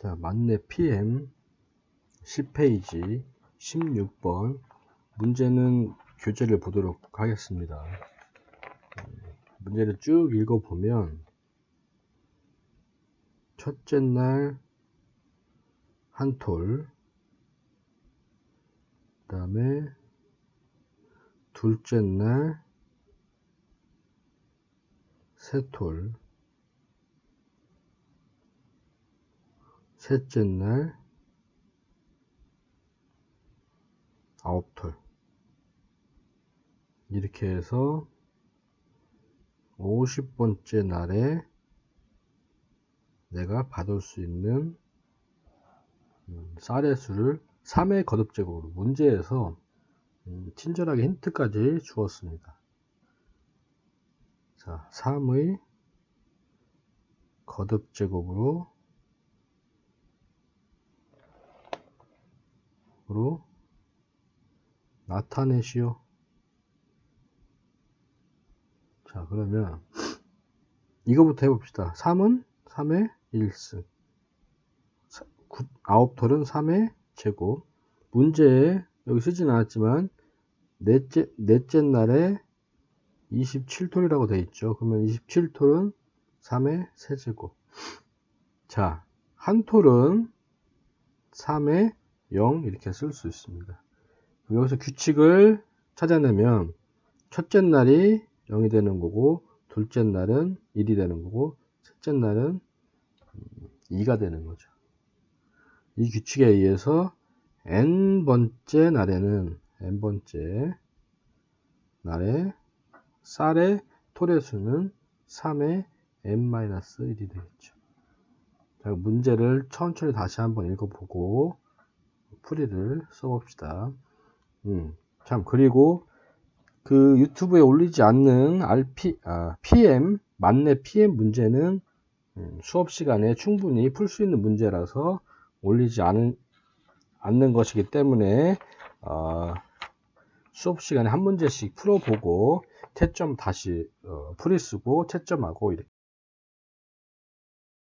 자, 만렙 PM 10페이지 16번 문제는 교재를 보도록 하겠습니다. 문제를 쭉 읽어보면 첫째 날 한 톨, 그 다음에 둘째 날 세 톨, 셋째 날 아홉 톨 이렇게 해서 50번째 날에 내가 받을 수 있는 음, 쌀의 수를 3의 거듭제곱으로 문제에서 음, 친절하게 힌트까지 주었습니다. 자, 3의 거듭제곱으로 으로 나타내시오. 자, 그러면 이거부터 해봅시다. 3은 3의 1승. 9톨은 3의 제곱. 문제에 여기 쓰진 않았지만 넷째, 넷째 날에 27톨이라고 되어 있죠. 그러면 27톨은 3의 세제곱. 자, 한 톨은 3의 0 이렇게 쓸 수 있습니다. 여기서 규칙을 찾아내면 첫째 날이 0이 되는 거고 둘째 날은 1이 되는 거고 셋째 날은 2가 되는 거죠. 이 규칙에 의해서 n번째 날에는 n번째 날에 쌀의 톨의 수는 3의 n-1이 되겠죠. 자, 문제를 천천히 다시 한번 읽어보고 풀이를 써봅시다. 음, 참 그리고 그 유튜브에 올리지 않는 RP, 아, PM 만렙 PM 문제는 음, 수업 시간에 충분히 풀 수 있는 문제라서 올리지 않은, 않는 것이기 때문에 어, 수업 시간에 한 문제씩 풀어보고 채점 다시 어, 풀이 쓰고 채점하고 이렇게